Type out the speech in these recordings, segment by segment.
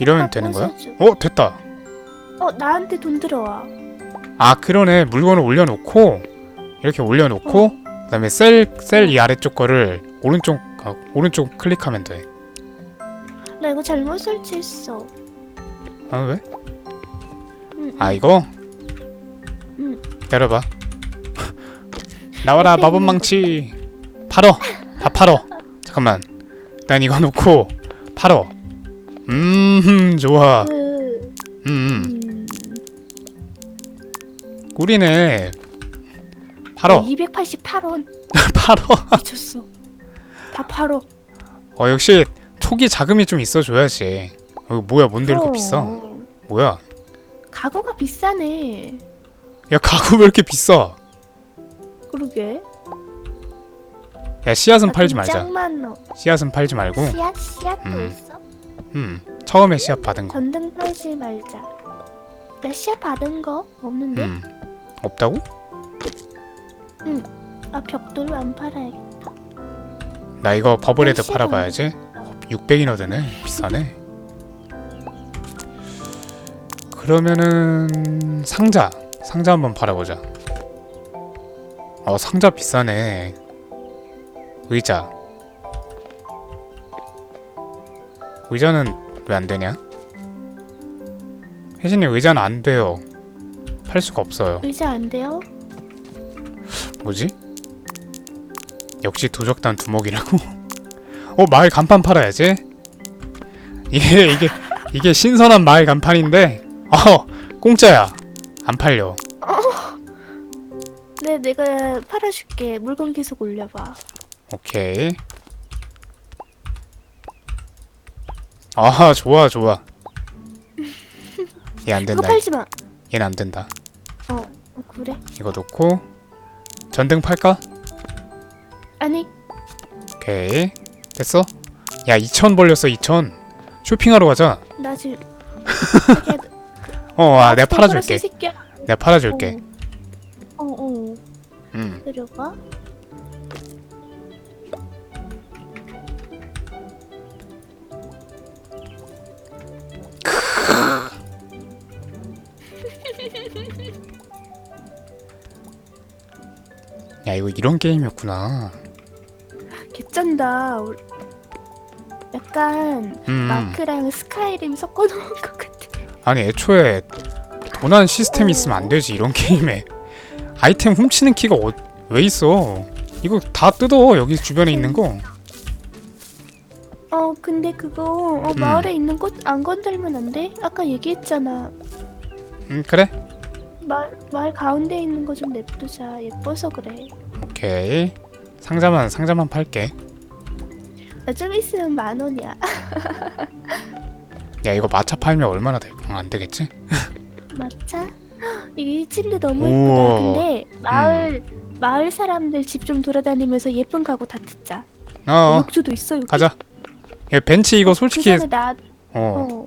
이러면 아, 되는 거야? 부숴줘. 어 됐다. 어 나한테 돈 들어와. 아 그러네 물건을 올려놓고 이렇게 올려놓고 그다음에 셀 셀 이 아래쪽 거를 오른쪽 아, 오른쪽 클릭하면 돼. 나 이거 잘못 설치했어. 아 왜? 응, 아 이거? 응. 기다려봐. 나와라 마법 망치. 팔어. 다 팔어. 잠깐만. 난 이거 놓고 팔어. 음 좋아. 그, 음, 음. 음, 꿀이네. 팔어. 288원 팔어. 미쳤어. 다 팔어. 어 역시 초기 자금이 좀 있어줘야지. 어, 뭐야 뭔데 이렇게 비싸? 그럼. 뭐야? 가구가 비싸네. 야 가구 왜 이렇게 비싸? 그러게. 야 씨앗은 팔지 말자. 짱 많어. 씨앗은 팔지 말고. 씨앗 씨앗도 음. 있어? 음 처음에 씨앗 받은 거. 전등 팔지 말자. 나 씨앗 받은 거 없는데? 음 없다고? 아 벽돌 안 팔아야겠다. 나 이거 버블헤드 팔아봐야지. 600이나 되네. 비싸네. 그러면은 상자. 상자 한번 팔아보자. 어 상자 비싸네. 의자. 의자는 왜 안 되냐? 혜진님 의자는 안 돼요. 팔 수가 없어요. 의자 안 돼요? 뭐지? 역시 도적단 두목이라고? 어 마을 간판 팔아야지. 이게 이게 이게 신선한 마을 간판인데 어 공짜야 안 팔려. 네, 내가 팔아줄게. 물건 계속 올려봐. 오케이. 아 좋아 좋아. 얘안 그거 된다. 팔지 마. 얘는 안 된다. 어, 어, 그래? 이거 놓고 전등 팔까? 아니, 오케이 됐어? 야 2천 벌렸어 2천. 쇼핑하러 가자. 나 지금. 어, 아, 내가 팔아줄게. 새끼야. 내가 팔아줄게. 어, 어, 어. 음. 내려가. 야, 이거 이런 게임이었구나. 개쩐다. 약간 음. 마크랑 스카이림 섞어놓은 것 같아. 아니, 애초에 도난 시스템이 있으면 안 되지, 이런 게임에. 아이템 훔치는 키가 어, 왜 있어? 이거 다 뜯어, 여기 주변에 있는 거. 어, 근데 그거 어, 음. 마을에 있는 꽃 안 건들면 안 돼? 아까 얘기했잖아. 음, 그래? 마을, 마을 가운데 있는 거 좀 냅두자. 예뻐서 그래. 오케이. 상자만, 상자만 팔게. 나좀 있으면 만 원이야. 야, 이거 마차 팔면 얼마나 돼? 어, 안 되겠지? 맞자? 이게 침대 너무. 예쁘다. 근데 마을 마을 사람들 집 좀 돌아다니면서 예쁜 가구 다 듣자. 어, 어, 욕조도 있어 여기. 가자. 야, 벤치 이거 그 솔직히, 전에 나 어, 어.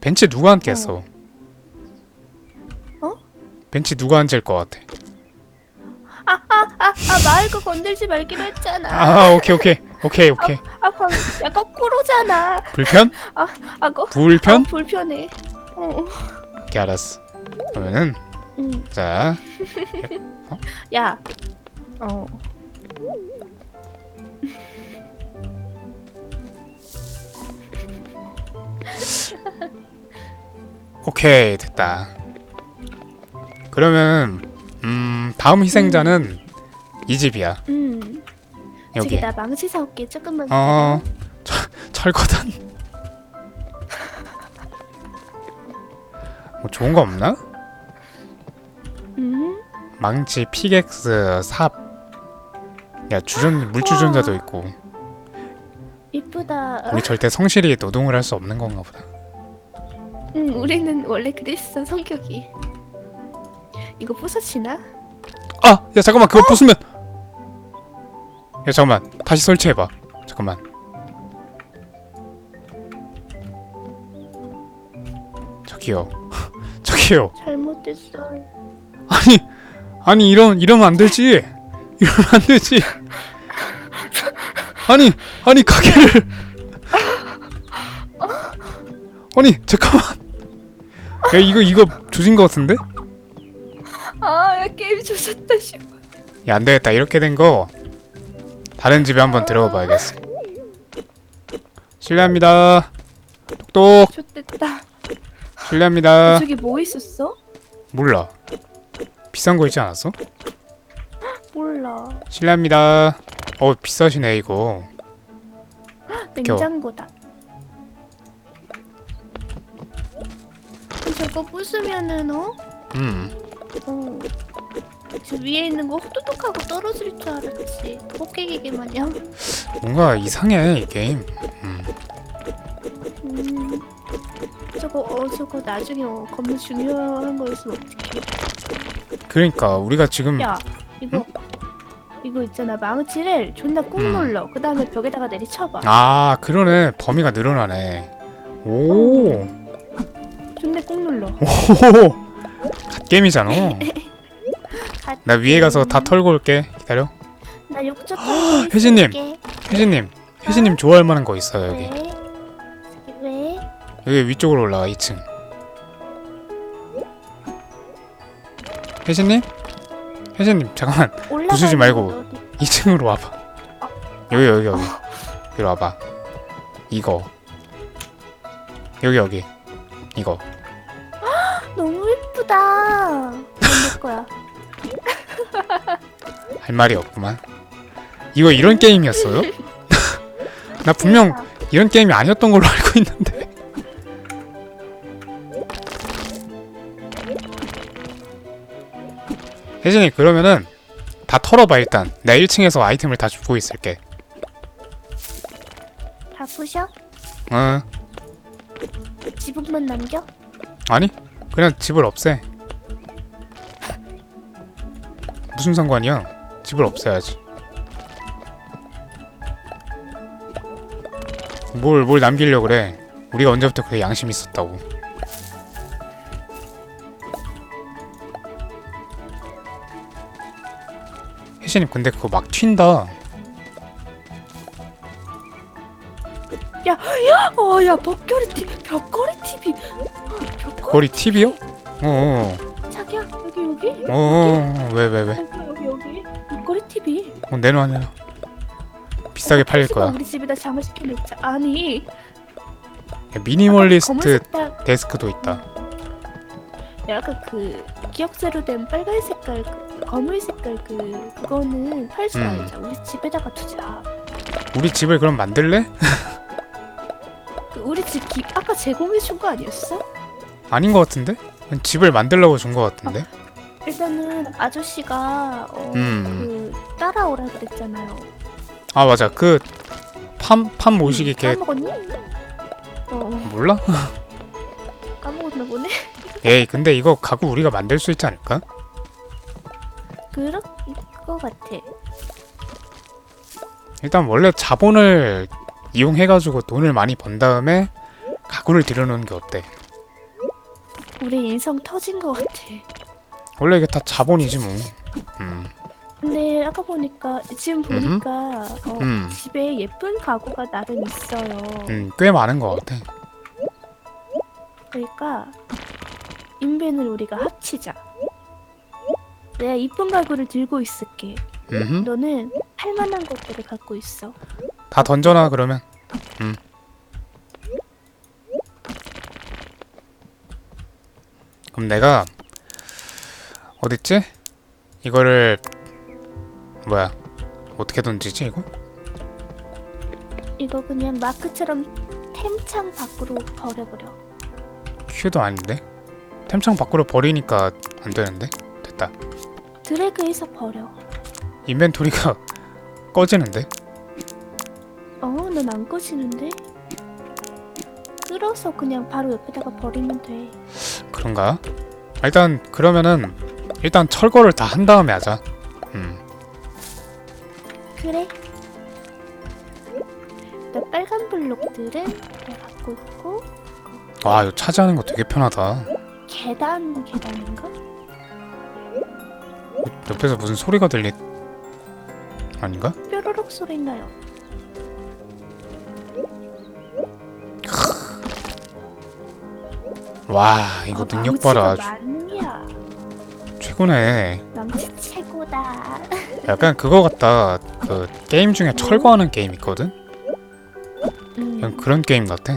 벤치 누가 앉겠어? 어? 벤치 누가 앉을 것 같아? 아, 아 마을 거 건들지 말기로 했잖아. 아, 오케이, 오케이. 오케이, 오케이. 아, 방, 야 거꾸로잖아. 불편? 아, 거. 불편? 어, 불편해. 어, 오케이, 알았어. 그러면은, 응. 자, 야. 어. 오케이 됐다. 그러면 음 다음 희생자는 이 집이야. 음. 여기. 저기 나 망치 사올게. 조금만. 어 철, 철거단. 뭐 좋은 거 없나? 음. 망치, 피객스, 삽. 야 주전 물주전자도 있고. 이쁘다. 우리 절대 성실히 노동을 할 수 없는 건가 보다. 응, 우리는 원래 그랬어 성격이. 이거 부서지나? 아, 야 잠깐만 그거 부수면. 야 잠깐만 다시 설치해봐. 잠깐만. 저기요, 저기요. 잘못됐어. 아니, 아니 이런 이러면 안 되지. 이러면 안 되지. 아니, 아니 가게를. 아니 잠깐만 야 이거 이거 조진 거 같은데? 아, 야, 게임 조졌다 싶어. 야 안 되겠다 이렇게 된 거 다른 집에 한번 들어가 봐야겠어 실례합니다 똑똑 좋됐다. 실례합니다 저기 뭐 있었어? 몰라 비싼 거 있지 않았어? 몰라. 실례합니다 어 비싸시네 이거 냉장고다. 저거 부수면은 어? 음 어. 저 위에 있는 거 후두둑하고 떨어질 줄 알았지. 호깨기계 마냥. 뭔가 이상해 이 게임 음. 음. 저거 어 저거 나중에 어, 겁나 중요한 거였으면 어떡해. 그러니까 우리가 지금 야 이거 이거 있잖아 망치를 존나 꾹 음. 눌러. 그 다음에 벽에다가 내리쳐봐. 아 그러네 범위가 늘어나네 오 존나 꾹 눌러. 오호호 갓게임이잖아 나 위에 가서 다 털고 올게 기다려 나 욕조 혜진님. 혜진님 혜진님 좋아할 만한 거 있어요 여기 왜? 왜? 여기 위쪽으로 올라가 2층 혜진님? 혜진님 잠깐만 부수지 말고. 어디? 2층으로 와봐 여기 여기 여기 여기 와봐 이거 여기 여기 이거 너무 예쁘다. 내 거야. 할 말이 없구만 이거 이런 게임이었어요? 나 분명. 이런 게임이 아니었던 걸로 알고 있는데 혜진이 그러면은 다 털어봐 일단 내가 1층에서 아이템을 다 주고 있을게 다 부셔? 어 지붕만 남겨? 아니 그냥 집을 없애 무슨 상관이야? 집을 없애야지. 뭘 뭘 남기려고 그래? 우리가 언제부터 그렇게 양심 있었다고. 혜진님 근데 그거 막 튄다. 어, 야, 벽걸이 TV, 벽걸이 TV. 어, 벽걸이 거리 TV요? 어어 여기 여기. 어어 왜왜 왜? 여기 여기 여기. 벽걸이 TV. 어, 내놔 내놔 비싸게 팔릴 거야 우리 집에다 잠을 시켜놓자. 아니. 야, 미니멀리스트 검은색 딱 데스크도 있다. 약간 그 기억새로 된 빨간 색깔, 그 검은 색깔 그 그거는 팔지 음. 말자. 우리 집에다가 두자. 우리 집을 그럼 만들래? 그 우리 집 기, 아까 제공해 준 거 아니었어? 아닌 것 같은데? 그냥 집을 만들려고 준 것 같은데? 일단은 아저씨가 어, 음. 그 따라오라 그랬잖아요. 아 맞아 그 팜, 팜 모시기 음, 걔 까먹었니? 어 몰라? 까먹었나 보네. 에이 근데 이거 가구 우리가 만들 수 있지 않을까? 그럴 것 같아. 일단 원래 자본을 이용해가지고 돈을 많이 번 다음에 가구를 들여놓는 게 어때? 우리 인성 터진 것 같아. 원래 이게 다 자본이지 뭐. 음, 근데 아까 보니까 지금 보니까 어, 음. 집에 예쁜 가구가 나름 있어요. 음, 꽤 많은 것 같아. 그러니까 인벤을 우리가 합치자. 내가 이쁜 가구를 들고 있을게. 음, 너는 할 만한 것들을 갖고 있어. 다 던져놔 그러면. 음. 그럼 내가 어딨지? 이거를 뭐야? 어떻게 던지지 이거? 이거 그냥 마크처럼 템창 밖으로 버려버려. 큐도 아닌데? 템창 밖으로 버리니까 안 되는데? 됐다. 드래그해서 버려. 인벤토리가 꺼지는데? 어, 넌안 꺼지는데? 끌어서 그냥 바로 옆에다가 버리면 돼. 그런가? 일단 그러면은 일단 철거를 다 한 다음에 하자. 음. 그래. 일단 빨간 블록들은 내가 갖고 있고 와 이거 차지하는 거 되게 편하다. 계단 계단인가? 옆에서 무슨 소리가 들리? 아닌가? 뾰로록 소리 나요. 와 이거 아, 능력 봐라 많냐? 최고네. 망치 최고다. 약간 그거 같다. 그 게임 중에 철거하는 게임 있거든? 음. 그냥 그런 게임 같아.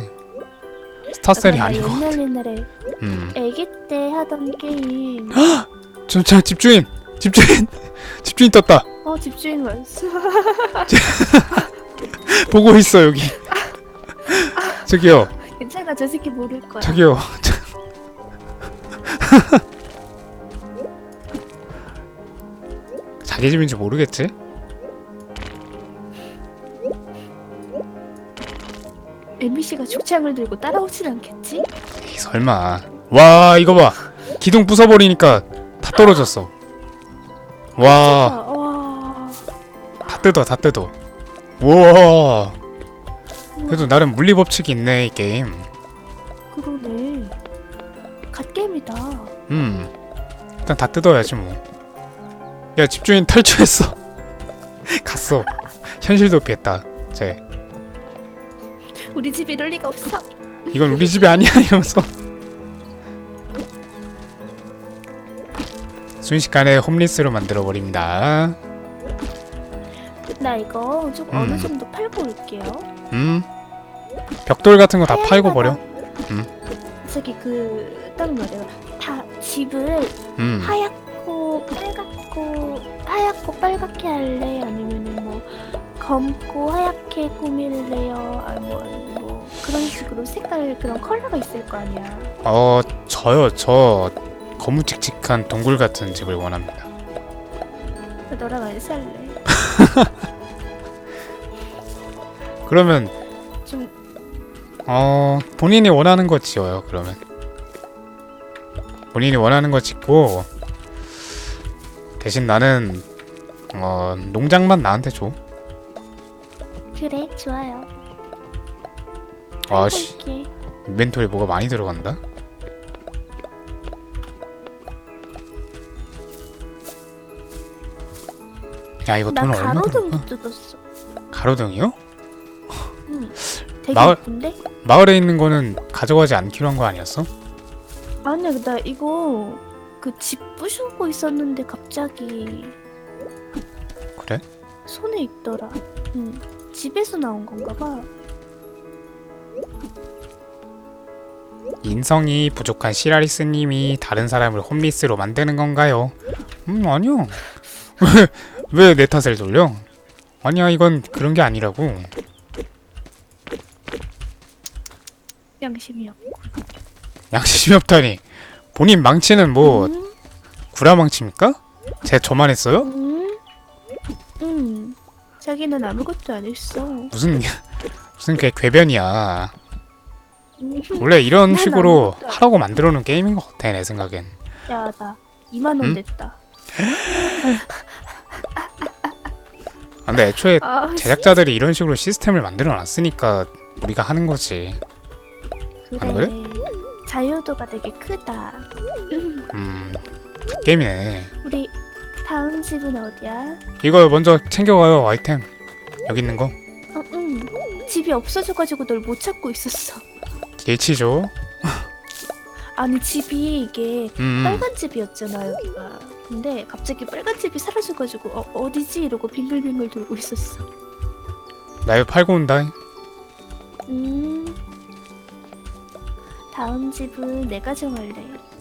스타셀이 나 아니고 옛날 옛날에 음. 아기 때 하던 게임. 잠깐 집주인! 집주인! 집주인 떴다. 어 집주인 왔어. 보고 있어 여기. 저기요. 괜찮아 저 새끼 모를 거야. 저기요 자기 집인지 모르겠지? MBC가 죽창을 들고 따라오진 않겠지? 에이, 설마 와 이거 봐 기둥 부숴버리니까 다 떨어졌어 와 아, 와. 다 뜯어 다 뜯어 우와 그래도 나름 물리 법칙이 있네 이 게임 그러네. 갓게임이다. 음 일단 다 뜯어야지 뭐 야 집주인 탈출했어. 갔어. 현실 도피했다. 쟤. 우리 집 이럴 리가 없어. 이건 우리 집이 아니야 이러면서. 순식간에 홈리스로 만들어 버립니다. 나 이거 좀 음. 어느 정도 팔고 올게요. 음? 벽돌 같은 거 다 팔고 버려? 저기 그딱 말이야. 다 집을 음. 하얗고 빨갛게 할래? 아니면은 뭐 검고 하얗게 꾸밀래요? 아뭐 뭐 그런 식으로 색깔 그런 컬러가 있을 거 아니야. 어 저요 저 거무칙칙한 동굴 같은 집을 원합니다. 너랑 안 살래. 그러면 좀 어 본인이 원하는 거 지어요. 그러면 본인이 원하는 거 짓고 대신 나는 어 농장만 나한테 줘. 그래 좋아요. 아씨. 인벤토리 뭐가 많이 들어간다. 야 이거 나 돈 얼마 가로등 들어? 뜯었어. 가로등이요? 응. 되게 마을- 예쁜데? 마을에 있는 거는 가져가지 않기로 한 거 아니었어? 아니야 나 이거 그 집 부수고 있었는데 갑자기? 손에 있더라. 응. 집에서 나온 건가 봐. 인성이 부족한 시라리스님이 다른 사람을 홈리스로 만드는 건가요? 음 아니요. 왜 내 탓을 돌려? 아니야 이건 그런 게 아니라고. 양심이 없. 양심이 없다니. 본인 망치는 뭐 응? 구라 망치입니까? 제 저만 했어요? 응? 응. 자기는 아무것도 안 했어. 무슨 무슨 그 궤변이야. 응. 원래 이런 난 식으로 아무것도 안 하라고 만들어 놓은 게임인 것 같아 내 생각엔. 야, 나 2만 원 응? 냈다. 아, 근데 애초에 아, 제작자들이 이런 식으로 시스템을 만들어 놨으니까 우리가 하는 거지. 안 그래. 그래? 자유도가 되게 크다. 음 게임이네. 우리 다음 집은 어디야? 이거 먼저 챙겨가요 아이템 여기 있는 거 어, 응. 집이 없어져가지고 널 못 찾고 있었어. 예치죠 아니 집이 이게 음 빨간 집이었잖아 여기가. 근데 갑자기 빨간 집이 사라져가지고 어, 어디지 이러고 빙글빙글 돌고 있었어. 나 이거 팔고 온다 음. 다음 집은 내가 정할래.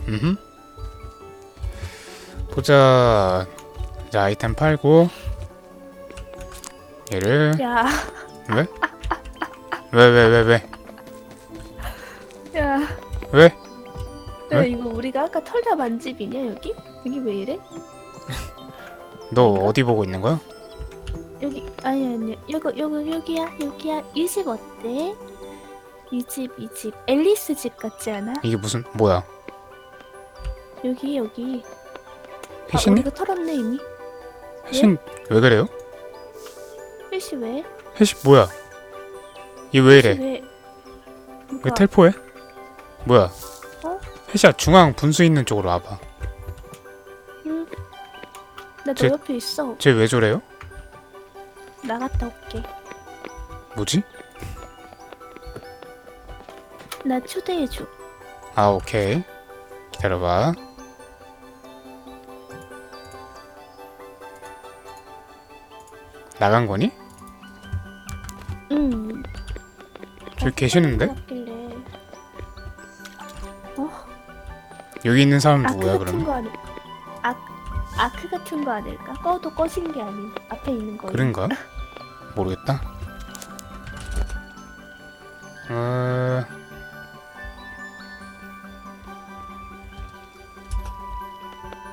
음 보자 자 아이템 팔고 얘를 야, 왜? 왜왜 왜 왜 왜, 야. 왜? 야, 왜? 이거 우리가 아까 털다 만 집이냐 여기? 여기 왜 이래? 너 어디 보고 있는 거야? 여기 아니 아니 여기 여기 여기야 여기야 이 집 어때? 이 집 이 집 앨리스 집 같지 않아? 이게 무슨 뭐야 여기 여기 아? 우리가 털었네 이미 혜신 왜 그래요? 혜시 왜? 혜신 뭐야 얘 왜 이래 왜? 왜 뭐가? 텔포해? 뭐야 어? 혜시야 중앙 분수 있는 쪽으로 와봐 응. 나너 제- 옆에 있어 쟤 왜 저래요? 나갔다 올게 뭐지? 나 초대해줘 아 오케이 기다려봐 나간 거니? 응. 저기 계시는데? 같길래. 어? 여기 있는 사람 누구야 같은? 거 아니? 아 아크 같은 거 아닐까? 꺼도 꺼진 게 아닌 앞에 있는 거. 그런가? 모르겠다 어...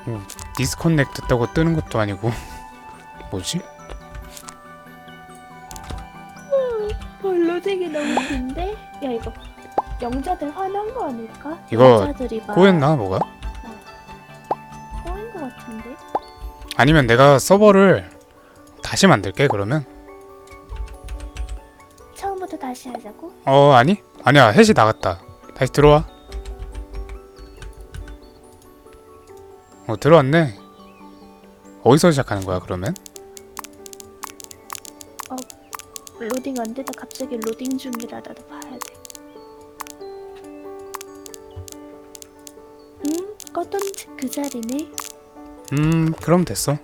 뭐, 디스커넥트 됐다고 뜨는 것도 아니고 뭐지? 볼로색이 너무 긴데? 야 이거 영자들 화난 거 아닐까? 이거 막 꼬였나 뭐가? 꼬인 거 같은데? 아니면 내가 서버를 다시 만들게 그러면 처음부터 다시 하자고? 어 아니 아니야 햇이 나갔다 다시 들어와 어 들어왔네 어디서 시작하는 거야 그러면 로딩 안 되다 갑자기 로딩 중이라 나도 봐야 돼. 음? 꺼던 그 자리네? 음 그럼 됐어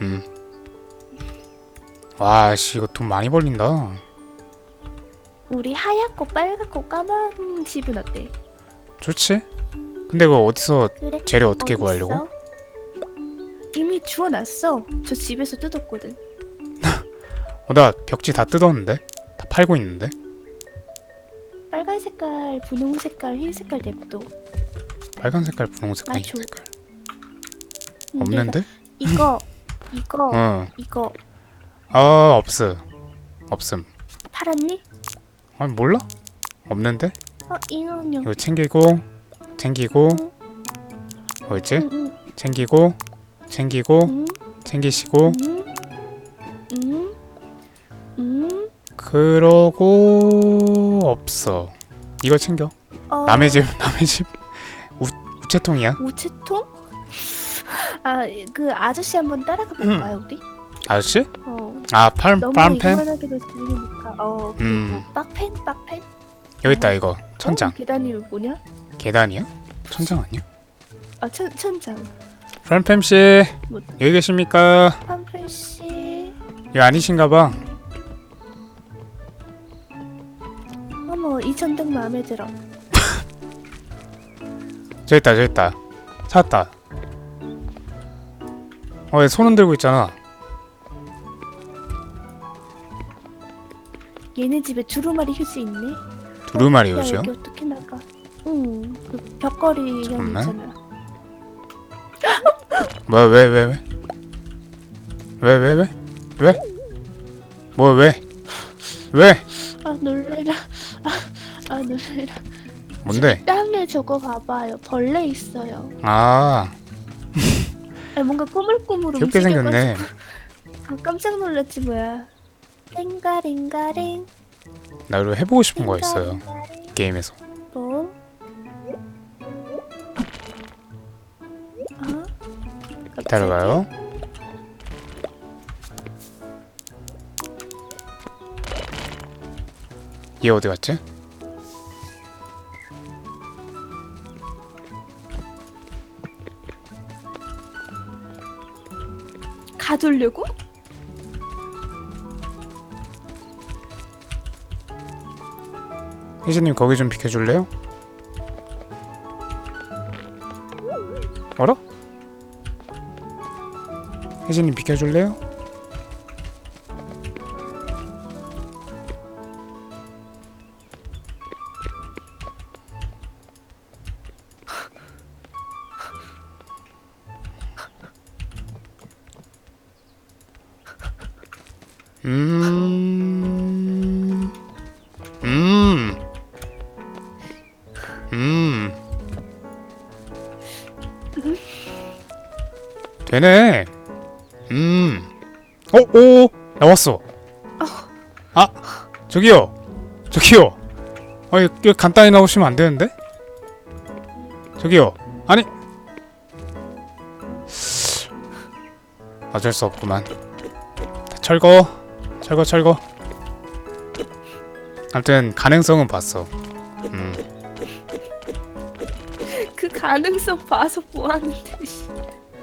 음 와 씨 이거 돈 많이 벌린다 우리 하얗고 빨갛고 까만 집은 어때? 좋지 근데 그거 어디서 그래? 재료 어떻게 어디 구하려고 있어? 이미 주워놨어. 저 집에서 뜯었거든. 어 나 벽지 다 뜯었는데? 다 팔고 있는데? 빨간 색깔, 분홍 색깔, 흰 색깔 냅둬. 빨간 색깔 분홍 색깔 아, 흰 줘. 색깔. 음, 없는데? 이거, 이거, 어. 이거. 아 없음. 없음. 팔았니? 아니 몰라? 없는데? 어, 인형용. 이거 챙기고 챙기고. 뭐였지? 응, 응, 챙기고 챙기고 응, 챙기시고. 응, 응, 그러고 없어 이거 챙겨 어, 남의 집 남의 집 우, 우체통이야 우체통? 아, 그 아저씨 한번 따라가 볼까요, 우리? 아저씨 어, 아 팔, 너무 파란펜 이만하게도 들리니까. 어, 음 빡펜, 빡펜. 여기 있다 이거 천장 어, 계단이 뭐냐? 계단이야 천장 아니야 아, 천, 천장. 프란팸 씨 뭐? 여기 계십니까 팜플 씨. 여기 아니신가 봐 어머, 이 천장 마음에 들어. 저기 있다 저기 있다 찾았다 어얘 손은 들고 있잖아 얘네 집에 두루마리 휴지 있네. 두루마리 야, 요지요 여기 어떻게 나가? 응, 그 벽걸이 형 잠깐만. 있잖아. 뭐야 왜 왜 왜 왜 왜 왜 왜? 뭐야 왜? 왜? 아 놀래라. 아, 아 놀래라. 뭔데? 땀에 저거 봐봐요. 벌레 있어요. 아 아, 뭔가 꾸물꾸물 귀엽게 생겼네 움직여가지고 아, 깜짝 놀랐지 뭐야. 랭가랭가랭. 나 이거 해보고 싶은 거 있어요. 게임에서 뭐? 어? 기다려봐요 얘 어디 갔지? 가두려고? 혜진님 거기 좀 비켜줄래요? 알아? 혜진님 비켜줄래요? 음. 어, 오, 나왔어. 아, 저기요. 저기요. 아, 이거 간단히 나오시면 안 되는데? 저기요. 아니. 어쩔 수 없구만. 철거. 철거, 철거. 아무튼 가능성은 봤어. 음. 가능성 봐서 뭐 하는데?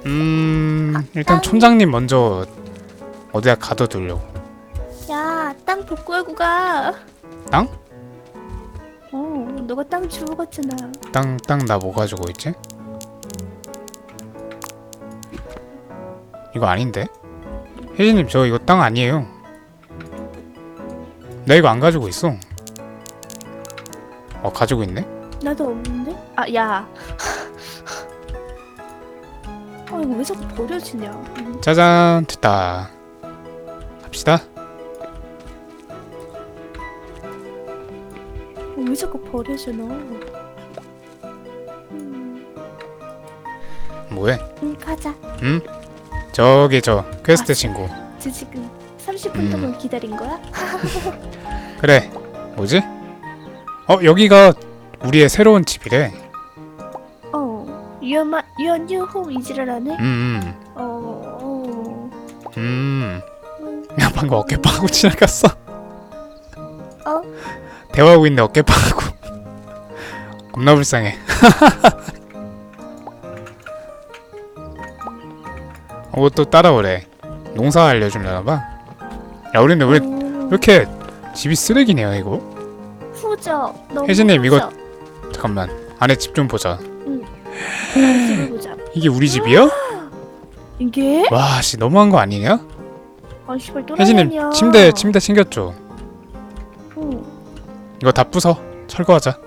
씨. 음 일단 촌장님 먼저 어디야 가둬두려고 야, 땅 복구하고 가. 땅? 어, 너가 땅 주워 갔잖아. 땅 땅 나 뭐 가지고 있지? 이거 아닌데? 혜진님 저 이거 땅 아니에요 나 이거 안 가지고 있어 어 가지고 있네? 나도 없는데? 아, 야. 아, 이거 왜 자꾸 버려지냐? 음, 짜잔 됐다 갑시다 어, 왜 자꾸 버려져 너? 음, 뭐해? 응, 가자. 저기 저 퀘스트 친구 저 지금 30분 음. 동안 기다린 거야? 그래 뭐지? 어 여기가 우리의 새로운 집이래 어, 유 연유호 이지라라네. 음음 어, 어. 음. 음, 야 방금 어깨 빠고 지나갔어 어? 대화하고 있는데 어깨 빠고 겁나 불쌍해 어 또 따라오래 농사 알려주려나봐 야 우리는 왜 어, 이렇게 집이 쓰레기네요 이거 후져. 너무 혜진님, 이거- 후져. 잠깐만 안에 집 좀 보자 집을 보자. 이게 우리 집이야? 이게? 와 씨 너무한 거 아니냐? 아, 씨발 또 혜진님 침대 침대 챙겼죠? 응. 이거 다 부숴 철거하자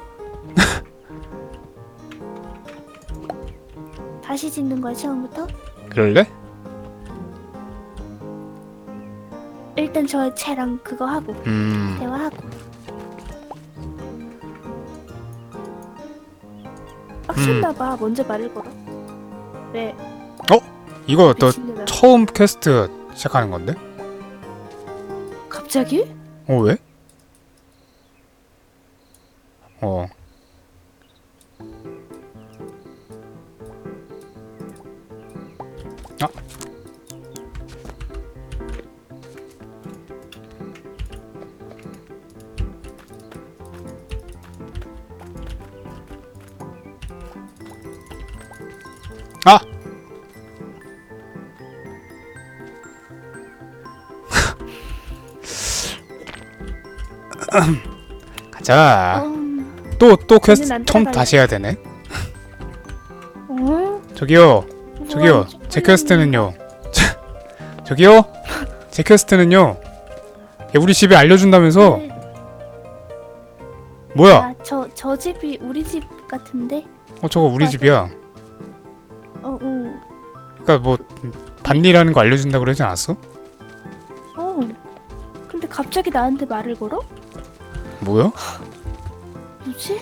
다시 짓는 거야 처음부터? 그럴래? 일단 저 채랑 그거 하고 음 대화하고. 빡쳤나 봐. 먼저 말을 걸어. 왜? 이거 너 미친년아. 처음 퀘스트 시작하는 건데? 갑자기? 어 왜? 가자. 음, 또 또 퀘스트 처음? 다시 해야 되네. 어? 저기요, 저기요, 제 퀘스트는요. 자, 저기요, 제 퀘스트는요. 얘 우리 집에 알려준다면서 네. 뭐야? 아, 저, 저 집이 우리 집 같은데? 어 저거 우리 맞아. 집이야. 어, 응. 그러니까 뭐 반리라는 거 알려준다 그러지 않았어? 어. 근데 갑자기 나한테 말을 걸어? 뭐야? 뭐지?